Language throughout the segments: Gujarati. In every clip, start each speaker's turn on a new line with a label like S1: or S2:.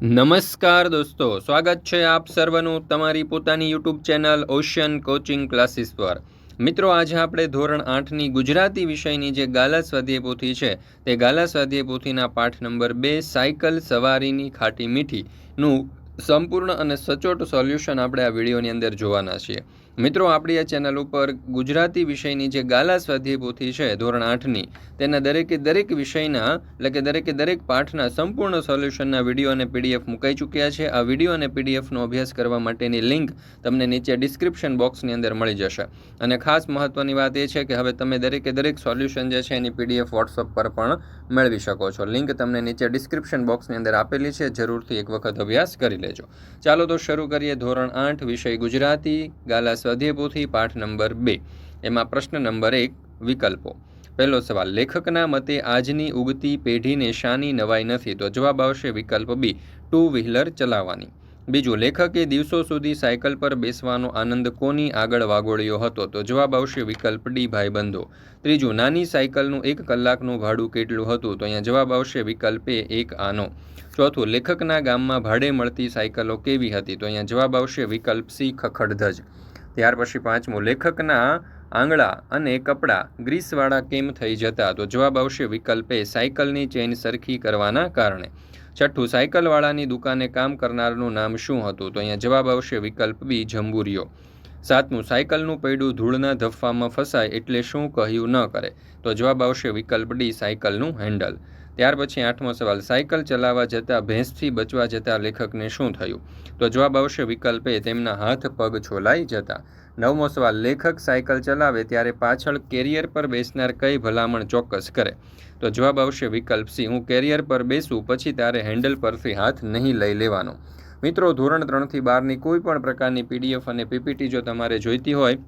S1: નમસ્કાર દોસ્તો, સ્વાગત છે આપ સર્વનું તમારી પોતાની YouTube channel ocean coaching classes પર. મિત્રો, આજે આપણે ધોરણ આઠની ગુજરાતી વિષયની જે ગાલા સ્વાધ્યાય પોથી છે, તે ગાલા સ્વાધ્યાય પોથીના પાઠ નંબર બે, સાયકલ સવારીની ખાટી મીઠીનું સંપૂર્ણ અને સચોટ સોલ્યુશન આપણે આ વિડીયોની અંદર જોવાના છીએ. મિત્રો, આપણી આ ચેનલ ઉપર ગુજરાતી વિષયની જે ગાલા સ્વાધ્યાય પોથી છે, ધોરણ આઠની, તેના દરેકે દરેક વિષયના, એટલે કે દરેકે દરેક પાઠના સંપૂર્ણ સોલ્યુશનના વીડિયો અને પીડીએફ મુકાઈ ચૂક્યા છે. આ વીડિયો અને પીડીએફનો અભ્યાસ કરવા માટેની લિંક તમને નીચે ડિસ્ક્રિપ્શન બોક્સની અંદર મળી જશે. અને ખાસ મહત્ત્વની વાત એ છે કે હવે તમે દરેકે દરેક સોલ્યુશન જે છે, એની પીડીએફ વોટ્સઅપ પર પણ મેળવી શકો છો. લિંક તમને નીચે ડિસ્ક્રિપ્શન બોક્સની અંદર આપેલી છે. જરૂરથી એક વખત અભ્યાસ કરી લેજો. ચાલો તો શરૂ કરીએ ધોરણ આઠ, વિષય ગુજરાતી, ગાલા સ્વાધ્યાય પાઠ નંબર બે. એમાં પ્રશ્ન નંબર એક, વિકલ્પો. પહેલો સવાલ, લેખકના મતે આજની ઉગતી પેઢીને શાની નવાઈ નથી તો જવાબ આવશે વિકલ્પ બી, ટુ વ્હીલર ચલાવવાની. બીજું, લેખકે દિવસો સુધી સાયકલ પર બેસવાનો આનંદ કોની આગળ વાગોળ્યો હતો તો જવાબ આવશે વિકલ્પ ડી, ભાઈબંધો. ત્રીજું, નાની સાયકલનું એક કલાકનું ભાડું કેટલું હતું તો અહીંયા જવાબ આવશે વિકલ્પ એ, એક આનો. ચોથું, લેખકના ગામમાં ભાડે મળતી સાયકલો કેવી હતી તો અહીંયા જવાબ આવશે વિકલ્પ સી, ખખડધજ. ત્યાર પછી પાંચમું, લેખકના આંગળા અને કપડાં ગ્રીસવાળા કેમ થઈ જતા? તો જવાબ આવશે વિકલ્પે સાયકલની ચેઇન સરખી કરવાના કારણે. છઠ્ઠું, સાયકલવાળાની દુકાને કામ કરનારનું નામ શું હતું? તો અહીંયા જવાબ આવશે વિકલ્પ બી, જંબુરિયો. સાતમું, સાયકલનું પૈડું ધૂળના ધફ્ફામાં ફસાય એટલે શું કહ્યું ન કરે? તો જવાબ આવશે વિકલ્પ ડી, સાયકલનું હેન્ડલ. ત્યાર પછી આઠમો સવાલ, સાયકલ ચલાવવા જતાં ભેંસથી બચવા જતાં લેખકને શું થયું? તો જવાબ આવશે વિકલ્પે, તેમના હાથ પગ છોલાઈ જતા. નવમો સવાલ, લેખક સાયકલ ચલાવે ત્યારે પાછળ કેરિયર પર બેસનાર કઈ ભલામણ ચોક્કસ કરે? તો જવાબ આવશે વિકલ્પ સી, હું કેરિયર પર બેસું પછી તારે હેન્ડલ પરથી હાથ નહીં લઈ લેવાનો. મિત્રો, ધોરણ ત્રણથી બારની કોઈ પણ પ્રકારની પીડીએફ અને પીપીટી જો તમારે જોઈતી હોય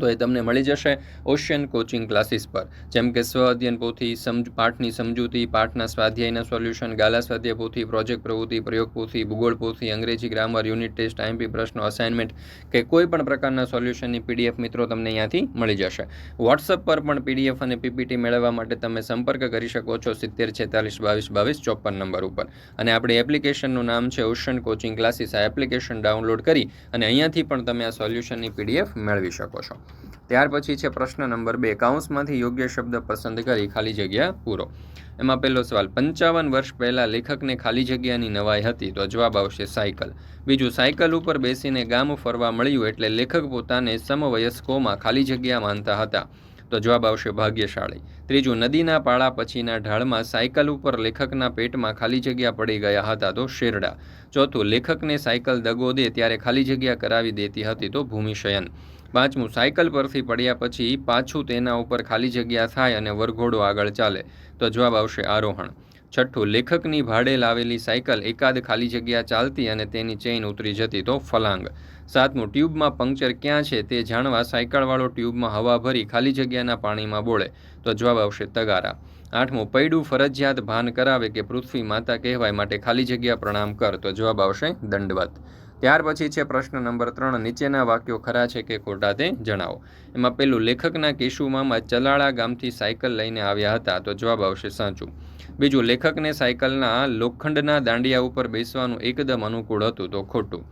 S1: તો એ તમને મળી જશે ઓશિયન કોચિંગ ક્લાસીસ પર. જેમ કે સ્વ અધ્યયન પોથી સમજ, પાઠની સમજૂતી, પાઠના સ્વાધ્યાયના સોલ્યુશન, ગાલા સ્વાધ્યાય પોથી, પ્રોજેક્ટ પ્રવૃત્તિ, પ્રયોગ પોથી, ભૂગોળ પોથી, અંગ્રેજી ગ્રામર, યુનિટ ટેસ્ટ, આઈએમપી પ્રશ્નો, અસાઇનમેન્ટ કે કોઈ પણ પ્રકારના સોલ્યુશનની પીડીએફ મિત્રો તમને અહીંયાથી મળી જશે. વોટ્સઅપ પર પણ પીડીએફ અને પીપીટી મેળવવા માટે તમે સંપર્ક કરી શકો છો સિત્તેર, છેતાલીસ, બાવીસ બાવીસ, ચોપન નંબર ઉપર. અને આપણી એપ્લિકેશનનું નામ છે ઓશન કોચિંગ ક્લાસીસ. આ એપ્લિકેશન ડાઉનલોડ કરી અને અહીંયાથી પણ તમે આ સોલ્યુશનની પીડીએફ મેળવી શકો છો. ત્યાર પછી છે પ્રશ્ન નંબર બે. કાઉન્સમાંથી યોગ્ય શબ્દ પસંદ કરી ખાલી જગ્યા પૂરો. એમાં પહેલો સવાલ, પંચાવન વર્ષ પહેલાં લેખકને ખાલી જગ્યાની નવાઈ હતી તો જવાબ આવશે સાયકલ. બીજું, સાયકલ ઉપર બેસીને ગામ ફરવા મળ્યું એટલે લેખક પોતાને સમવયસ્કોમાં ખાલી જગ્યા માનતા હતા તો જવાબ આવશે ભાગ્યશાળી. ત્રીજું, નદીના પાળા પછીના ઢાળમાં સાયકલ ઉપર લેખકના પેટમાં ખાલી જગ્યા પડી ગયા હતા તો શેરડા. ચોથું, લેખકને સાયકલ દગો દે ત્યારે ખાલી જગ્યા કરાવી દેતી હતી તો ભૂમિશયન. પાંચમું, સાયકલ પરથી પડ્યા પછી પાછું તેના ઉપર ખાલી જગ્યા થાય અને વરઘોડો આગળ ચાલે. તો જવાબ આવશે આરોહણ. છઠ્ઠું, લેખકની ભાડે લાવેલી સાયકલ એકાદ ખાલી જગ્યા ચાલતી અને તેની ચેઇન ઉતરી જતી તો ફલાંગ. સાતમું, ટ્યુબમાં પંક્ચર ક્યાં છે તે જાણવા સાયકલવાળો ટ્યુબમાં હવા ભરી ખાલી જગ્યાના પાણીમાં બોળે. તો જવાબ આવશે તગારા. આઠમું, પૈડું ફરજિયાત ભાન કરાવે કે પૃથ્વી માતા કહેવાય માટે ખાલી જગ્યા પ્રણામ કર. તો જવાબ આવશે દંડવત. ત્યાર પછી છે પ્રશ્ન નંબર ત્રણ. નીચેના વાક્યો ખરા છે કે ખોટા તે જણાવો. એમાં પેલું, લેખકના કેશુમામાં ચલાળા ગામથી સાયકલ લઈને આવ્યા હતા. તો જવાબ આવશે સાચું. બીજું, લેખકને સાયકલના લોખંડના દાંડિયા ઉપર બેસવાનું એકદમ અનુકૂળ હતું, તો ખોટું.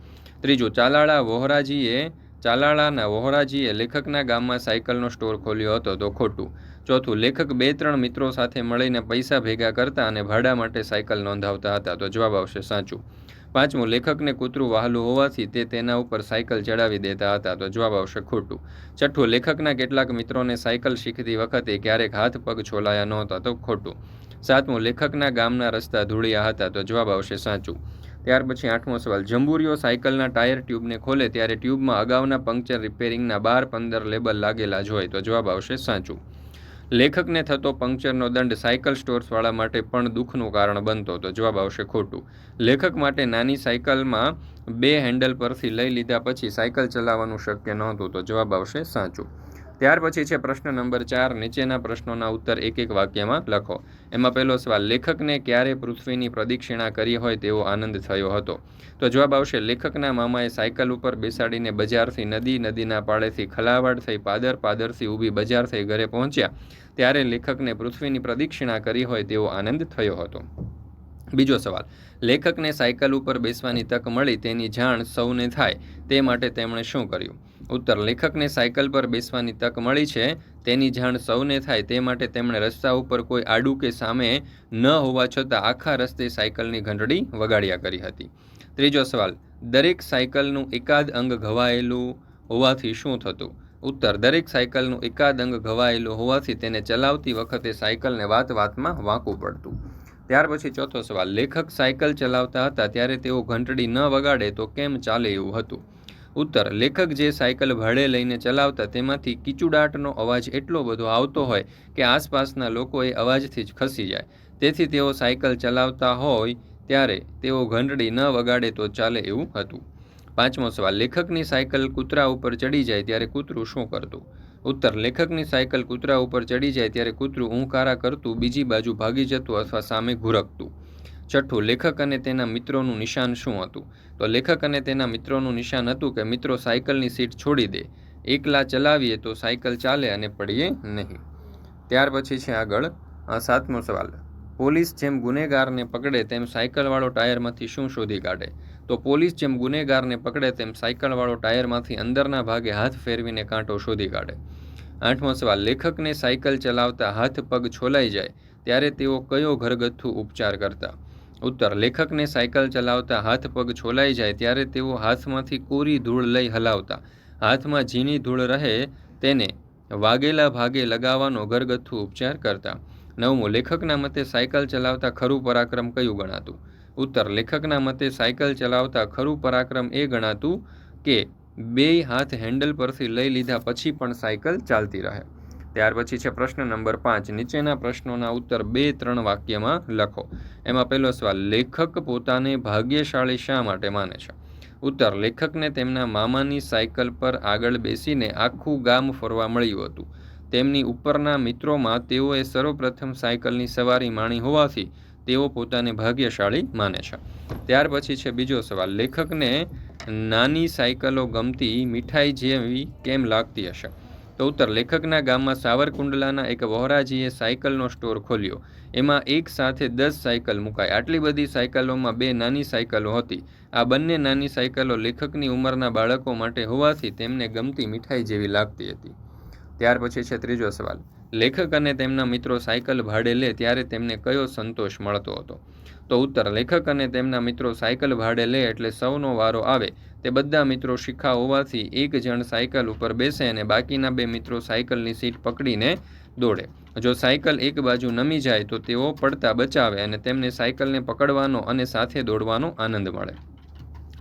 S1: ત્રીજું, ચાલાળા વોહરાજીએ, ચાલાળાના વોહરાજીએ લેખકના ગામમાં સાયકલનો સ્ટોર ખોલ્યો હતો, તો ખોટું. ચોથું, લેખક બે ત્રણ મિત્રો સાથે મળીને પૈસા ભેગા કરતા અને ભાડા માટે સાયકલ નોંધાવતા હતા, તો જવાબ આવશે સાચું. પાંચમું, લેખકને કૂતરું વહાલું હોવાથી તે તેના ઉપર સાયકલ ચડાવી દેતા હતા. તો જવાબ આવશે ખોટું. છઠ્ઠું, લેખકના કેટલાક મિત્રોને સાયકલ શીખતી વખતે ક્યારેક હાથ પગ છોલાયા નહોતા તો ખોટું. સાતમું, લેખકના ગામના રસ્તા ધૂળિયા હતા તો જવાબ આવશે સાચું. ત્યાર પછી આઠમો સવાલ જંબુરીઓ સાયકલના ટાયર ટ્યુબને ખોલે ત્યારે ટ્યુબમાં અગાઉના પંક્ચર રિપેરિંગના બાર પંદર લેબલ લાગેલા જ હોય તો જવાબ આવશે સાચું. લેખકને થતો પંક્ચરનો દંડ સાયકલ સ્ટોર્સવાળા માટે પણ દુઃખનું કારણ બનતો તો જવાબ આવશે ખોટું. લેખક માટે નાની સાયકલમાં બે હેન્ડલ પરથી લઈ લીધા પછી સાયકલ ચલાવવાનું શક્ય નહોતું તો જવાબ આવશે સાચું. ત્યાર પછી છે પ્રશ્ન નંબર ચાર, નીચેના પ્રશ્નોના ઉત્તર એક એક વાક્યમાં લખો. એમાં પહેલો સવાલ, લેખકને ક્યારે પૃથ્વીની પ્રદક્ષિણા કરી હોય તેવો આનંદ થયો હતો? તો જવાબ આવશે, લેખકના મામાએ સાયકલ ઉપર બેસાડીને બજારથી નદી નદીના પાળેથી ખલાવાડ થઈ પાદર પાદરથી ઊભી બજાર થઈ ઘરે પહોંચ્યા. ત્યારે લેખકને પૃથ્વીની પ્રદક્ષિણા કરી હોય તેવો આનંદ થયો હતો. બીજો સવાલ, લેખકને સાયકલ ઉપર બેસવાની તક મળી તેની જાણ સૌને થાય, તે માટે તેમણે શું કર્યું? ઉત્તર, લેખકને સાયકલ પર બેસવાની તક મળી છે, તેની જાણ સૌને થાય, તે માટે તેમણે રસ્તા ઉપર કોઈ આડું કે સામે ન હોવા છતાં આખા રસ્તે સાયકલની ઘંટડી વગાડ્યા કરી હતી. ત્રીજો સવાલ, દરેક સાયકલનું એકાદ અંગ ઘવાયેલું હોવાથી શું થતું? ઉત્તર, દરેક સાયકલનું એકાદ અંગ ઘવાયેલું હોવાથી તેને ચલાવતી વખતે સાયકલને વાત વાતમાં વાંકું પડતું. ત્યાર પછી ચોથો સવાલ, લેખક સાયકલ ચલાવતા હતા ત્યારે તેઓ ઘંટડી ન વગાડે તો કેમ ચાલે એવું હતું? ઉત્તર, લેખક જે સાયકલ ભાડે લઈને ચલાવતા તેમાંથી કીચુડાટનો અવાજ એટલો બધો આવતો હોય કે આસપાસના લોકો એ અવાજથી જ ખસી જાય. તેથી તેઓ સાયકલ ચલાવતા હોય ત્યારે તેઓ ઘંટડી ન વગાડે તો ચાલે એવું હતું. પાંચમો સવાલ, લેખકની સાયકલ કૂતરા ઉપર ચડી જાય ત્યારે કૂતરું શું કરતું? ઉત્તર, લેખકની સાયકલ કૂતરા ઉપર ચડી જાય ત્યારે કૂતરું ઊંકારા કરતું, બીજી બાજુ ભાગી જતું અથવા સામે ઘુરકતું? છઠ્ઠું, લેખક અને તેના મિત્રોનું નિશાન શું હતું? તો લેખક અને તેના મિત્રોનું નિશાન હતું કે મિત્રો સાયકલની સીટ છોડી દે, એકલા ચલાવીએ તો સાયકલ ચાલે અને પડીએ નહીં. ત્યાર પછી છે આગળ સાતમો સવાલ. પોલીસ જેમ ગુનેગારને પકડે તેમ સાયકલવાળો ટાયરમાંથી શું શોધી કાઢે? તો પોલીસ જેમ ગુનેગારને પકડે તેમ સાયકલવાળો ટાયરમાંથી અંદરના ભાગે હાથ ફેરવીને કાંટો શોધી કાઢે. આઠમો સવાલ, લેખકને સાયકલ ચલાવતા હાથ પગ છોલાઈ જાય, ત્યારે તેઓ કયો ઘરગથ્થુ ઉપચાર કરતા? ઉત્તર, લેખકને સાયકલ ચલાવતા હાથ પગ છોલાઈ જાય, ત્યારે તેઓ હાથમાંથી કોરી ધૂળ લઈ હલાવતા. હાથમાં ઝીણી ધૂળ રહે, તેને વાગેલા ભાગે લગાવવાનો ઘરગથ્થુ ઉપચાર કરતા. નવમું, લેખકના મતે સાયકલ ચલાવતા ખરું પરાક્રમ કયું ગણાતું? ઉત્તર, લેખકના મતે સાયકલ ચલાવતા ખરું પરાક્રમ એ ગણાતું કે બે હાથ હેન્ડલ પરથી લઈ લીધા પછી પણ સાયકલ ચાલતી રહે. ત્યાર પછી છે પ્રશ્ન નંબર પાંચ. નીચેના પ્રશ્નોના ઉત્તર બે ત્રણ વાક્યમાં લખો. એમાં પહેલો સવાલ, લેખક પોતાને ભાગ્યશાળી શા માટે માને છે? ઉત્તર, લેખકને તેમના મામાની સાયકલ પર આગળ બેસીને આખું ગામ ફરવા મળ્યું હતું. તેમની ઉપરના મિત્રોમાં તેઓએ સર્વપ્રથમ સાયકલની સવારી માણી હોવાથી તેઓ પોતાને ભાગ્યશાળી માને છે. ત્યાર પછી છે બીજો સવાલ. લેખકને નાની સાયકલો ગમતી મીઠાઈ જેવી કેમ લાગતી હશે? તો ઉત્તર, લેખકના ગામમાં સાવરકુંડલાના એક વહોરાજીએ સાયકલનો સ્ટોર ખોલ્યો. એમાં એક સાથે દસ સાયકલ મુકાઈ. આટલી બધી સાયકલોમાં બે નાની સાયકલો હતી. આ બંને નાની સાયકલો લેખકની ઉંમરના બાળકો માટે હોવાથી તેમને ગમતી મીઠાઈ જેવી લાગતી હતી. ત્યાર પછી છે ત્રીજો સવાલ. લેખક અને તેમના મિત્રો સાયકલ ભાડે લે ત્યારે તેમને કયો સંતોષ મળતો હતો? તો ઉત્તર, લેખક અને તેમના મિત્રો સાયકલ ભાડે લે એટલે સૌનો વારો આવે. તે બધા મિત્રો શીખા હોવાથી એક જણ સાયકલ ઉપર બેસે અને બાકીના બે મિત્રો સાયકલની સીટ પકડીને દોડે. જો સાયકલ એક બાજુ નમી જાય તો તેઓ પડતા બચાવે અને તેમને સાયકલને પકડવાનો અને સાથે દોડવાનો આનંદ મળે.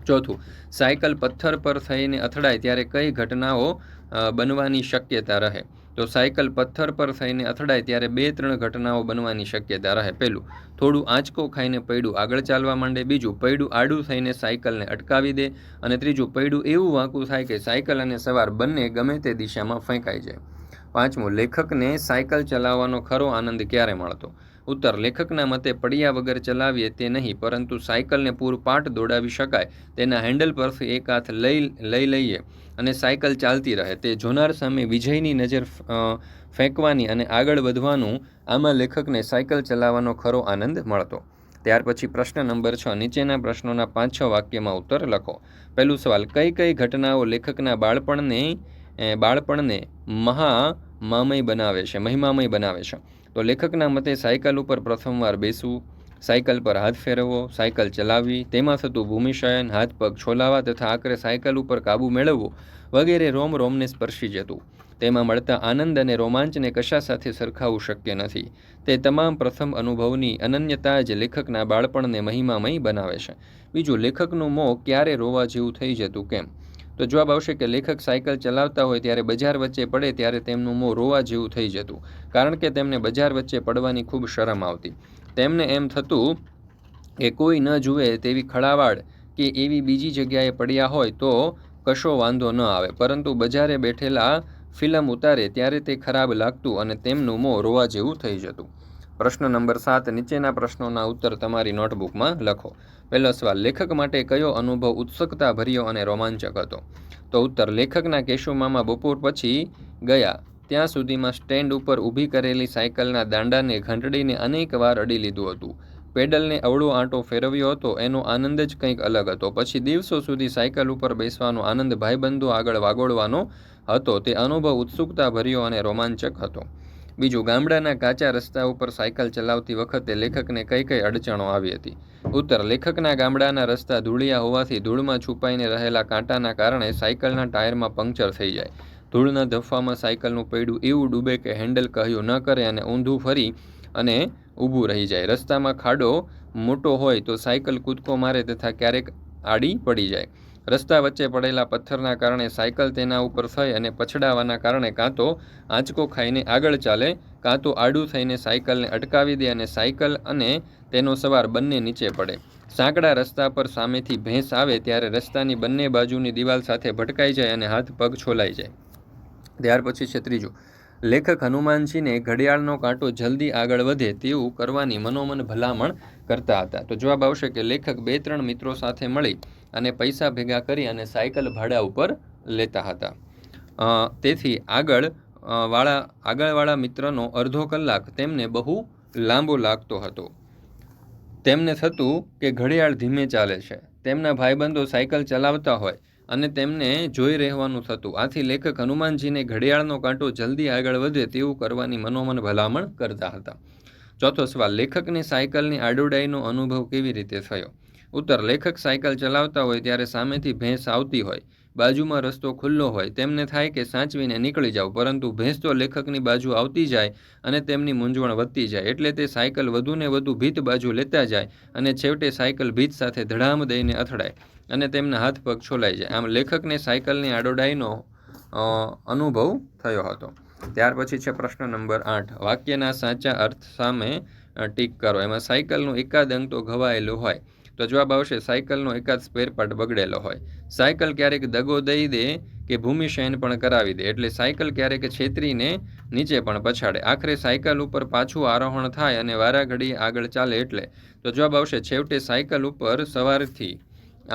S1: ચોથું, સાયકલ પથ્થર પર થઈને અથડાય ત્યારે કઈ ઘટનાઓ બનવાની શક્યતા રહે? તો સાયકલ પથ્થર પર થઈને અથડાય ત્યારે બે ત્રણ ઘટનાઓ બનવાની શક્યતા રહે. પહેલું, થોડું આંચકો ખાઈને પૈડું આગળ ચાલવા માંડે. બીજું, પૈડું આડું થઈને સાયકલને અટકાવી દે. અને ત્રીજું, પૈડું એવું વાંકું થાય કે સાયકલ અને સવાર બંને ગમે તે દિશામાં ફેંકાઈ જાય. પાંચમું, લેખકને સાયકલ ચલાવવાનો ખરો આનંદ ક્યારે મળતો? ઉત્તર લેખકના મતે પડ્યા વગર ચલાવીએ તે નહીં, પરંતુ સાયકલને પૂરપાટ દોડાવી શકાય. તેના હેન્ડલ પરથી એક હાથ લઈ લઈ લઈએ અને સાયકલ ચાલતી રહે. તે જોનાર સામે વિજયની નજર ફેંકવાની અને આગળ વધવાનું આમાં લેખકને સાયકલ ચલાવવાનો ખરો આનંદ મળતો. ત્યાર પછી પ્રશ્ન નંબર છ, નીચેના પ્રશ્નોના પાંચ છ વાક્યમાં ઉત્તર લખો. પહેલું સવાલ, કઈ કઈ ઘટનાઓ લેખકના બાળપણને બાળપણને મહા મામય બનાવે છે, મહિમામય બનાવે છે? તો લેખકના મતે સાયકલ ઉપર પ્રથમવાર બેસવું, સાયકલ પર હાથ ફેરવવો, સાયકલ ચલાવવી, તેમાં થતું ભૂમિશયન હાથ પગ છોલાવા તથા આખરે સાયકલ ઉપર કાબુ મેળવવો વગેરે રોમ રોમને સ્પર્શી જતું. તેમાં મળતા આનંદ અને રોમાંચને કશા સાથે સરખાવું શક્ય નથી. તે તમામ પ્રથમ અનુભવની અનન્યતા જ લેખકના બાળપણને મહિમામય બનાવે છે. બીજું, લેખકનું મોં ક્યારે રોવા જેવું થઈ જતું કેમ? તો જવાબ આવશે કે લેખક સાયકલ ચલાવતા હોય ત્યારે બજાર વચ્ચે પડે ત્યારે તેમનું મોં રોવા જેવું થઈ જતું, કારણ કે તેમને બજાર વચ્ચે પડવાની ખૂબ શરમ આવતી. તેમને એમ થતું કે કોઈ ન જુએ તેવી ખડાવાડ કે એવી બીજી જગ્યાએ પડ્યા હોય તો કશો વાંધો ન આવે. પરંતુ બજારે બેઠેલા ફિલ્મ ઉતારે ત્યારે તે ખરાબ લાગતું અને તેમનું મોં રોવા જેવું થઈ જતું. પ્રશ્ન નંબર સાત, નીચેના પ્રશ્નોના ઉત્તર તમારી નોટબુકમાં લખો. પહેલો લેખક માટે કયો અનુભવ ઉત્સુકતા ભર્યો અને રોમાંચક હતો? તો ઉત્તર, લેખકના કેશુમામા બપોર પછી ગયા. ત્યાં સુધીમાં સ્ટેન્ડ ઉપર ઊભી કરેલી સાયકલના દાંડાને ઘંટડીને અનેક વાર અડી લીધું હતું. પેડલને અવળો આંટો ફેરવ્યો હતો, એનો આનંદ જ કંઈક અલગ હતો. પછી દિવસો સુધી સાયકલ ઉપર બેસવાનો આનંદ ભાઈબંધો આગળ વાગોળવાનો હતો. તે અનુભવ ઉત્સુકતા ભર્યો અને રોમાંચક હતો. બીજું, ગામડાના કાચા રસ્તા ઉપર સાયકલ ચલાવતી વખતે લેખકને કઈ કઈ અડચણો આવી હતી? ઉત્તર, લેખકના ગામડાના રસ્તા ધૂળિયા હોવાથી ધૂળમાં છુપાઈને રહેલા કાંટાના કારણે સાયકલના ટાયરમાં પંક્ચર થઈ જાય. ધૂળના ધફ્ફામાં સાયકલનું પૈડું એવું ડૂબે કે હેન્ડલ કહ્યું ન કરે અને ઊંધું ફરી અને ઊભું રહી જાય. રસ્તામાં ખાડો મોટો હોય તો સાયકલ કૂદકો મારે તથા ક્યારેક આડી પડી જાય. રસ્તા વચ્ચે પડેલા પથ્થરના કારણે સાયકલ તેના ઉપર થઈ અને પછડાવાના કારણે કાં તો આંચકો ખાઈને આગળ ચાલે, કાં તો આડું થઈને સાયકલને અટકાવી દે અને સાયકલ અને તેનો સવાર બંને નીચે પડે. સાંકડા રસ્તા પર સામેથી ભેંસ આવે ત્યારે રસ્તાની બંને બાજુની દિવાલ સાથે ભટકાઈ જાય અને હાથ પગ છોલાઈ જાય. ત્યાર પછી છે ત્રીજું. લેખક હનુમાનજીને ઘડિયાળનો કાંટો જલ્દી આગળ વધે તેવું કરવાની મનોમન ભલામણ કરતા હતા. તો જવાબ આવશે કે લેખક બે ત્રણ મિત્રો સાથે મળી અને પૈસા ભેગા કરી અને સાયકલ ભાડા ઉપર લેતા હતા. તેથી આગળ વાળા, આગળવાળા મિત્રનો અડધો કલાક તેમને બહુ લાંબો લાગતો હતો. તેમને થતું કે ઘડિયાળ ધીમે ચાલે છે. તેમના ભાઈબંધો સાયકલ ચલાવતા હોય અને તેમને જોઈ રહેવાનું થતું. આથી લેખક હનુમાનજીને ઘડિયાળનો કાંટો જલ્દી આગળ વધે તેવું કરવાની મનોમન ભલામણ કરતા હતા. ચોથો સવાલ, લેખકને સાયકલની આડોડાઈનો અનુભવ કેવી રીતે થયો? ઉત્તર, લેખક સાયકલ ચલાવતા હોય ત્યારે સામેથી ભેંસ આવતી હોય, બાજુમાં રસ્તો ખુલ્લો હોય, તેમને થાય કે સાચવીને નીકળી જાવ, પરંતુ ભેંસ તો લેખકની બાજુ આવતી જાય અને તેમની મૂંઝવણ વધતી જાય, એટલે તે સાયકલ વધુને વધુ ભીત બાજુ લેતા જાય અને છેવટે સાયકલ ભીત સાથે ધડામ દઈને અથડાય અને તેમના હાથ પગ છોલાઈ જાય. આમ લેખકને સાયકલની આડોડાઈનો અનુભવ થયો હતો. ત્યાર પછી છે પ્રશ્ન નંબર આઠ. વાક્યના સાચા અર્થ સામે ટીક કરો. એમાં સાયકલનું એકાદ અંક તો ઘવાયેલું હોય. તો જવાબ આવશે, સાયકલનો એકાદ સ્પેર પાર્ટ બગડેલો હોય. સાયકલ ક્યારેક દગો દઈ દે કે ભૂમિશયન પણ કરાવી દે. એટલે સાયકલ ક્યારેક છેતરીને નીચે પણ પછાડે. આખરે સાયકલ ઉપર પાછું આરોહણ થાય અને વારાઘડી આગળ ચાલે એટલે. તો જવાબ આવશે, છેવટે સાયકલ ઉપર સવારથી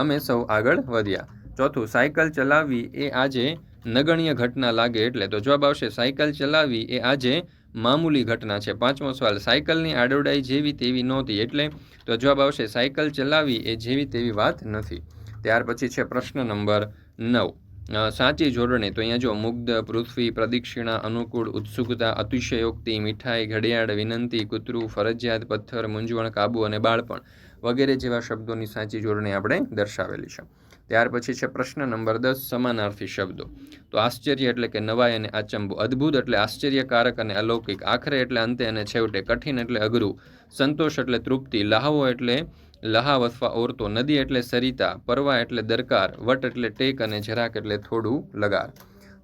S1: અમે સૌ આગળ વધ્યા. ચોથું, સાયકલ ચલાવવી એ આજે નગણ્ય ઘટના લાગે એટલે. તો જવાબ આવશે, સાયકલ ચલાવવી એ આજે મામૂલી ઘટના છે. પાંચમો સવાલ, સાયકલની આડોડાઈ જેવી તેવી નહોતી એટલે તો જવાબ આવશે, સાયકલ ચલાવવી એ જેવી તેવી વાત નથી. ત્યાર પછી છે પ્રશ્ન નંબર નવ. સાચી જોડણી, તો અહીંયા જો મુગ્ધ, પૃથ્વી, પ્રદક્ષિણા, અનુકૂળ, ઉત્સુકતા, અતિશયોક્તિ, મીઠાઈ, ઘડિયાળ, વિનંતી, કૂતરું, ફરજિયાત પથ્થર, મૂંઝવણ, કાબુ અને બાળપણ વગેરે જેવા શબ્દોની સાચી જોડણી આપણે દર્શાવેલી છે. ત્યાર પછી છે પ્રશ્ન નંબર દસ, સમાનાર્થી શબ્દો. તો આશ્ચર્ય એટલે કે નવાઈ અને આચંબો અદ્ભુત એટલે આશ્ચર્યકારક અને અલૌકિક, આખરે એટલે અંતે અને છેવટે કઠિન એટલે અઘરું. સંતોષ એટલે તૃપ્તિ, લહાવો એટલે લહાવ અથવા ઓરતો, નદી એટલે સરિતા, પરવા એટલે દરકાર, વટ એટલે ટેક અને જરાક એટલે થોડું લગાર.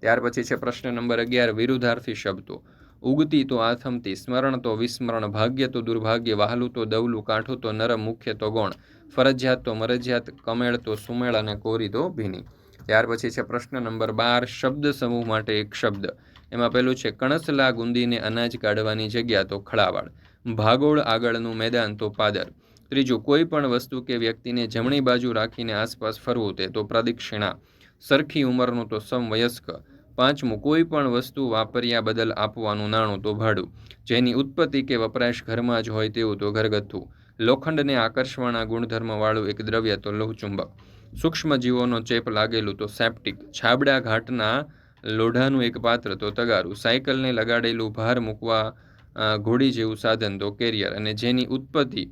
S1: ત્યાર પછી છે પ્રશ્ન નંબર અગિયાર, વિરુદ્ધાર્થી શબ્દો. ઉગતી તો આથમતી, સ્મરણ તો વિસ્મરણ, ભાગ્ય તો દુર્ભાગ્ય, વહાલું તો દવલું, કાંઠું તો નરમ, મુખ્ય તો ગૌણ, ફરજિયાત તો મરજિયાત, કમેળ તો સુમેળ અને કોરી તો ભીની. ત્યાર પછી છે પ્રશ્ન નંબર બાર, શબ્દ સમૂહ માટે એક શબ્દ. એમાં પેલું છે કણસલા ગુંદીને અનાજ કાઢવાની જગ્યા તો ખળાવાળ, ભાગોળ આગળનું મેદાન તો પાદર. ત્રીજું, કોઈ પણ વસ્તુ કે વ્યક્તિને જમણી બાજુ રાખીને આસપાસ ફરવું તે તો પ્રદક્ષિણા. સરખી ઉંમરનું તો સમવયસ્ક. પાંચમું, કોઈ પણ વસ્તુ વાપર્યા બદલ આપવાનું નાણું તો ભાડું. જેની ઉત્પત્તિ કે વપરાશ ઘરમાં જ હોય તેવું તો ઘરગથ્થું. લોખંડને આકર્ષવાના ગુણધર્મવાળું એક દ્રવ્ય તો લોહચુંબક સૂક્ષ્મ જીવોનો ચેપ લાગેલું તો સેપ્ટિક. છાબડા ઘાટના લોઢાનું એક પાત્ર તો તગારું. સાયકલને લગાડેલું ભાર મૂકવા ઘોડી જેવું સાધન તો કેરિયર. અને જેની ઉત્પત્તિ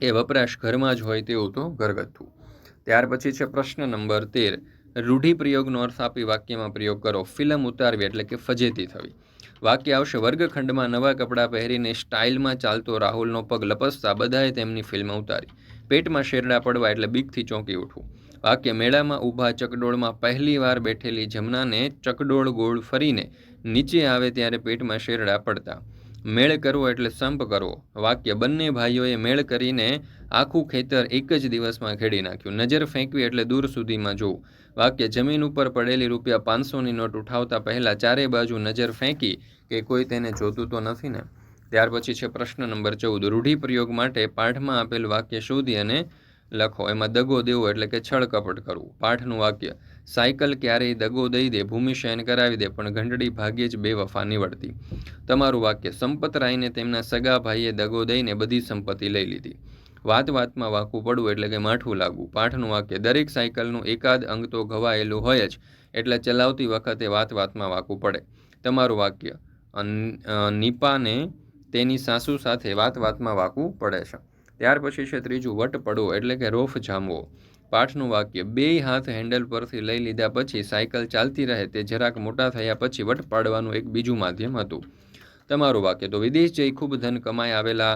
S1: એ વપરાશ ઘરમાં જ હોય તેવું તો ઘરગથ્થું. ત્યાર પછી છે પ્રશ્ન નંબર તેર. રૂઢિપ્રયોગનો અર્થ આપી વાક્યમાં પ્રયોગ કરો. ફિલ્મ ઉતારવી એટલે કે ફજેતી થવી. વાક્ય આવશે, વર્ગખંડમાં નવા કપડાં પહેરીને સ્ટાઇલમાં ચાલતો રાહુલનો પગ લપસતા બધાએ તેમની ફિલ્મ ઉતારી. પેટમાં શેરડા પડવા એટલે બીકથી ચોંકી ઉઠવું. વાક્ય મેળામાં ઊભા ચકડોળમાં પહેલીવાર બેઠેલી જમનાને ચકડોળ ગોળ ફરીને નીચે આવે ત્યારે પેટમાં શેરડા પડતા. મેળ કરવો એટલે સંપ કરવો. વાક્ય બંને ભાઈઓએ મેળ કરીને આખું ખેતર એક જ દિવસમાં ખેડી નાખ્યું. નજર ફેંકવી એટલે દૂર સુધીમાં જોવું. વાક્ય, જમીન ઉપર પડેલી રૂપિયા પાંચસોની નોટ ઉઠાવતા પહેલાં ચારે બાજુ નજર ફેંકી કે કોઈ તેને જોતું તો નથી ને? ત્યાર પછી છે પ્રશ્ન નંબર ચૌદ. રૂઢિપ્રયોગ માટે પાઠમાં આપેલ વાક્ય શોધી અને લખો. એમાં દગો દેવો એટલે કે છળકપટ કરવું. પાઠનું વાક્ય, સાયકલ ક્યારેય દગો દઈ દે ભૂમિશયન કરાવી દે, પણ ઘંટડી ભાગ્યે જ બે વફા નીવડતી. તમારું વાક્ય, સંપત રાયને તેમના સગા ભાઈએ દગો દઈને બધી સંપત્તિ લઈ લીધી. વાત વાતમાં વાકું પડવું એટલે કે માઠું લાગવું. પાઠનું વાક્ય, દરેક સાયકલનું એકાદ અંગ તો ઘવાયેલું હોય જ, એટલે ચલાવતી વખતે વાત વાતમાં વાકું પડે. તમારું વાક્ય નિપાને તેની સાસુ સાથે વાત વાતમાં વાકું પડે છે. ત્યાર પછી છે ત્રીજું, વટ પડવો એટલે કે રોફ જામવો. પાઠનું વાક્ય, બે હાથ હેન્ડલ પરથી લઈ લીધા પછી સાયકલ ચાલતી રહે તે જરાક મોટા થયા પછી વટ પાડવાનું એક બીજું માધ્યમ હતું. તમારું વાક્ય, તો વિદેશ જઈ ખૂબ ધન કમાઈ આવેલા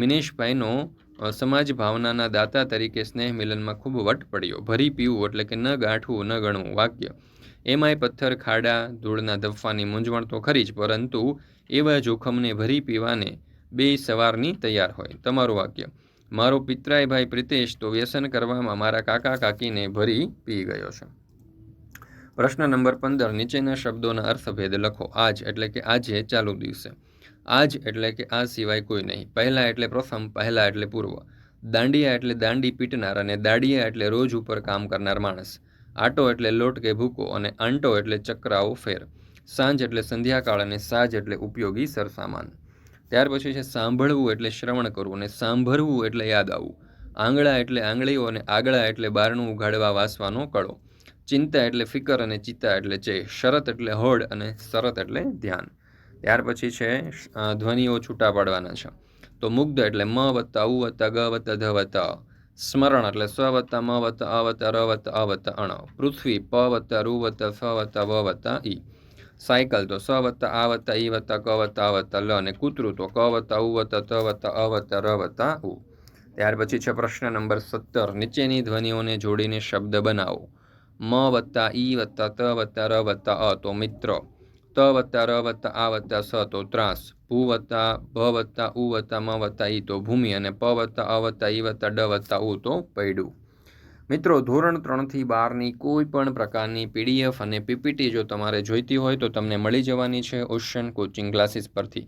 S1: મિનેશભાઈનો સમાજ ભાવનાના દાતા તરીકે સ્નેહ મિલનમાં ખૂબ વટ પડ્યો. ભરી પીવું એટલે કે ન ગાંઠવું, ન ગણવું વાક્ય. એમાંય પથ્થર, ખાડા, ધૂળના ધફવાની મૂંઝવણ તો ખરી જ, પરંતુ એવા જોખમને ભરી પીવાને બે સવારની તૈયાર હોય. તમારું વાક્ય, મારો પિતરાય ભાઈ પ્રિતેશ, તો વ્યસન કરવામાં મારા કાકા કાકીને ભરી પી ગયો છે. પ્રશ્ન નંબર પંદર, નીચેના શબ્દોના અર્થભેદ લખો. આજ, એટલે કે આજે ચાલુ દિવસે. આજ એટલે કે આ સિવાય કોઈ નહીં. પહેલાં એટલે પ્રથમ, પહેલાં એટલે પૂર્વ. દાંડિયા એટલે દાંડી પીટનાર અને દાડિયા એટલે રોજ ઉપર કામ કરનાર માણસ. આટો એટલે લોટ કે ભૂકો અને આંટો એટલે ચક્રાઓ ફેર. સાંજ એટલે સંધ્યાકાળ અને સાજ એટલે ઉપયોગી સરસામાન. ત્યાર પછી છે સાંભળવું એટલે શ્રવણ કરવું અને સાંભળવું એટલે યાદ આવવું. આંગળા એટલે આંગળીઓ અને આગળા એટલે બારણું ઉઘાડવા વાસવાનો કળો. ચિંતા એટલે ફિકર અને ચિત્તા એટલે ચે શરત એટલે હોડ અને શરત એટલે ધ્યાન. ત્યાર પછી છે ધ્વનિઓ છૂટા પાડવાના છે. તો મુગ્ધ એટલે મ વત્તા ઉ વત્તા ગ વત્તા ધ વત્તા સ્મરણ એટલે સ્વ વત્તા મ વત્તા અ વત્તા ર વત્તા અ વત્તા અણ. પૃથ્વી પ વત્તા રૂ વત્તા સ વત્તા વ વત્તા ઈ. સાયકલ તો સ વત્તા આ વત્તા ઈ વત્તા ક વત્તા આ વત્તા લ અને કૂતરું તો ક વત્તા ઉ વત્તા ત વત્તા અ વત્તા ર વત્તા ઉ. ત્યાર પછી છે પ્રશ્ન નંબર સત્તર. નીચેની ધ્વનિઓને જોડીને શબ્દ બનાવો. મ વત્તા ઈ વત્તા ત વત્તા ર વત્તા અ. તો મિત્ર ત વત્તા ર વત્તા આ વત્તા સ તો ત્રાસ ભૂ વત્તા ભ વત્તા ઉ વત્તા મ વત્તા ઈ તો ભૂમિ અને પ વત્તા અ વત્તા ઈ વત્તા ડ વત્તા ઉ તો પૈડું મિત્રો, ધોરણ ત્રણથી બારની કોઈ પણ પ્રકારની પીડીએફ અને પીપીટી જો તમારે જોઈતી હોય તો તમને મળી જવાની છે ઓશન કોચિંગ ક્લાસીસ પરથી.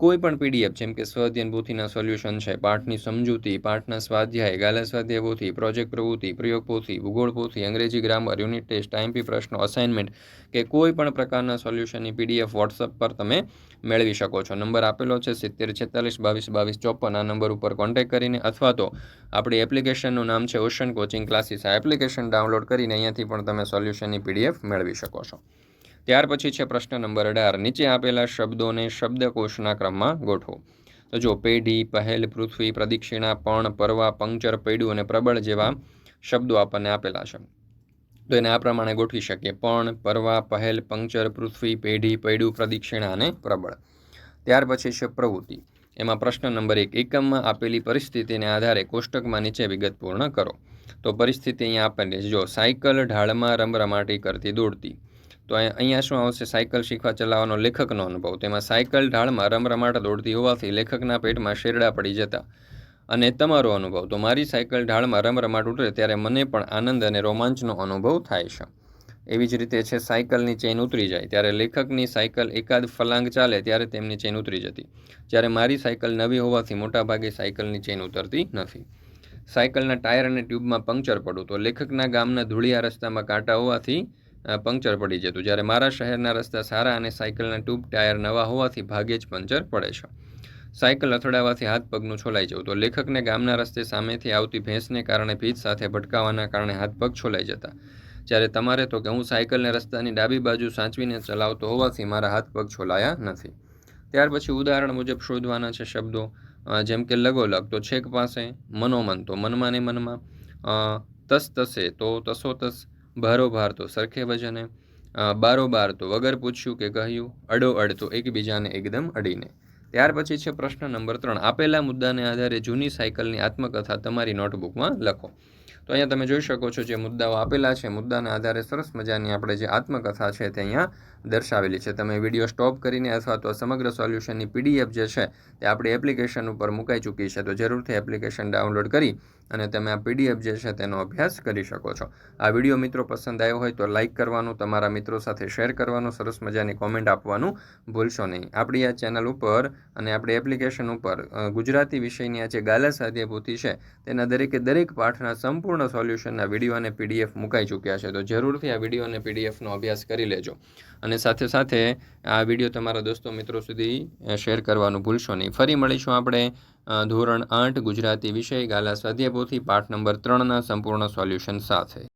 S1: કોઈ પણ પીડીએફ જેમ કે સ્વઅધ્યયન પોથીના સોલ્યુશન છે, પાઠની સમજૂતી, પાઠના સ્વાધ્યાય, ગાલા સ્વાધ્યાય પોથી, પ્રોજેક્ટ પ્રવૃત્તિ, પ્રયોગ પોથી, ભૂગોળ પોથી, અંગ્રેજી ગ્રામર, યુનિટ ટેસ્ટ ટાઈમપી પ્રશ્નો, અસાઇનમેન્ટ કે કોઈ પણ પ્રકારના સોલ્યુશનની પીડીએફ વોટ્સઅપ પર તમે મેળવી શકો છો. નંબર આપેલો છે સિત્તેર, છેતાલીસ, બાવીસ બાવીસ, ચોપન. આ નંબર ઉપર કોન્ટેક્ટ કરીને અથવા તો આપણી એપ્લિકેશનનું નામ છે ઓશન કોચિંગ ક્લાસીસ. આ એપ્લિકેશન ડાઉનલોડ કરીને અહીંયાથી પણ તમે સોલ્યુશનની પીડીએફ મેળવી શકો છો. ત્યાર પછી છે પ્રશ્ન નંબર અઢાર. નીચે આપેલા શબ્દોને શબ્દકોશના ક્રમમાં ગોઠવો. તો જો પેઢી, પહેલ, પૃથ્વી, પ્રદક્ષિણા, પણ, પરવા, પંક્ચર પૈડું અને પ્રબળ જેવા શબ્દો આપણને આપેલા છે. તો એને આ પ્રમાણે ગોઠવી શકીએ. પણ, પરવા, પહેલ, પંક્ચર, પૃથ્વી, પેઢી પૈડું પ્રદક્ષિણા અને પ્રબળ. ત્યાર પછી છે પ્રવૃત્તિ. એમાં પ્રશ્ન નંબર એક. એકમમાં આપેલી પરિસ્થિતિને આધારે કોષ્ટકમાં નીચે વિગત પૂર્ણ કરો. તો પરિસ્થિતિ અહીંયા આપેલી જો સાયકલ ઢાળમાં રમરમાટી કરતી દોડતી તો અહીં- અહીંયા શું આવશે? સાયકલ શીખવા ચલાવવાનો લેખકનો અનુભવ. તેમાં સાયકલ ઢાળમાં રમરમાટ દોડતી હોવાથી લેખકના પેટમાં શેરડા પડી જતા. અને તમારો અનુભવ. તો મારી સાયકલ ઢાળમાં રમરમાટ ઉતરે ત્યારે મને પણ આનંદ અને રોમાંચનો અનુભવ થાય છે. એવી જ રીતે છે, સાયકલની ચેન ઉતરી જાય. ત્યારે લેખકની સાયકલ એકાદ ફલાંગ ચાલે ત્યારે તેમની ચેન ઉતરી જતી. જ્યારે મારી સાયકલ નવી હોવાથી મોટાભાગે સાયકલની ચેન ઉતરતી નથી. સાયકલના ટાયર અને ટ્યુબમાં પંક્ચર પડું. તો લેખકના ગામના ધૂળિયા રસ્તામાં કાંટા હોવાથી પંક્ચર પડી જતું. જ્યારે મારા શહેરના રસ્તા સારા અને સાયકલના ટ્યુબ ટાયર નવા હોવાથી ભાગ્યે જ પંક્ચર પડે છે. સાયકલ અથડાવાથી હાથ પગનું છોલાઈ જવું. તો લેખકને ગામના રસ્તે સામેથી આવતી ભેંસને કારણે ભીત સાથે ભટકાવાના કારણે હાથ પગ છોલાઈ જતા. જ્યારે તમારે તો કે હું સાયકલને રસ્તાની ડાબી બાજુ સાચવીને ચલાવતો હોવાથી મારા હાથ પગ છોલાયા નથી. ત્યાર પછી ઉદાહરણ મુજબ શોધવાના છે શબ્દો જેમ કે લગોલગ, તો છેક પાસે મનોમન, તો મનમાં ને મનમાં તસ તસે, તો તસો તસ ભારોભાર તો સરખે વજને. બારોબાર તો વગર પૂછ્યું કે કહ્યું, અડો અડ તો એકબીજાને એકદમ અડીને. ત્યાર પછી છે પ્રશ્ન નંબર ત્રણ. આપેલા મુદ્દાને આધારે જૂની સાયકલની આત્મકથા તમારી નોટબુકમાં લખો. તો અહીંયા તમે જોઈ શકો છો જે મુદ્દાઓ આપેલા છે, મુદ્દાના આધારે સરસ મજાની આપણે જે આત્મકથા છે તે અહીંયા દર્શાવેલી છે. તમે વીડિયો સ્ટોપ કરીને અથવા તો સમગ્ર સોલ્યુશનની પીડીએફ જે છે, તે આપણી એપ્લિકેશન ઉપર મુકાઈ ચૂકી છે. તો જરૂરથી એપ્લિકેશન ડાઉનલોડ કરી અને તમે આ પીડીએફ જે છે, તેનો અભ્યાસ કરી શકો છો. આ વીડિયો મિત્રો પસંદ આવ્યો હોય તો લાઇક કરવાનું, તમારા મિત્રો સાથે શેર કરવાનું, સરસ મજાની કોમેન્ટ આપવાનું ભૂલશો નહીં. આપણી આ ચેનલ ઉપર અને આપણી એપ્લિકેશન ઉપર ગુજરાતી વિષયની આ જે ગાલા સાધ્યભૂતિ છે, તેના દરેકે દરેક પાઠના સંપૂર્ણ સોલ્યુશનના વીડિયો અને પીડીએફ મુકાઈ ચૂક્યા છે. તો જરૂરથી આ વીડિયો અને પીડીએફનો અભ્યાસ કરી લેજો. અને સાથે સાથે આ વીડિયો તમારા દોસ્તો મિત્રો સુધી શેર કરવાનું ભૂલશો નહીં. ફરી મળીશું આપણે ધોરણ આઠ ગુજરાતી વિષય ગાલા સ્વાધ્યાયપોથી પાઠ નંબર ત્રણના સંપૂર્ણ સોલ્યુશન સાથે.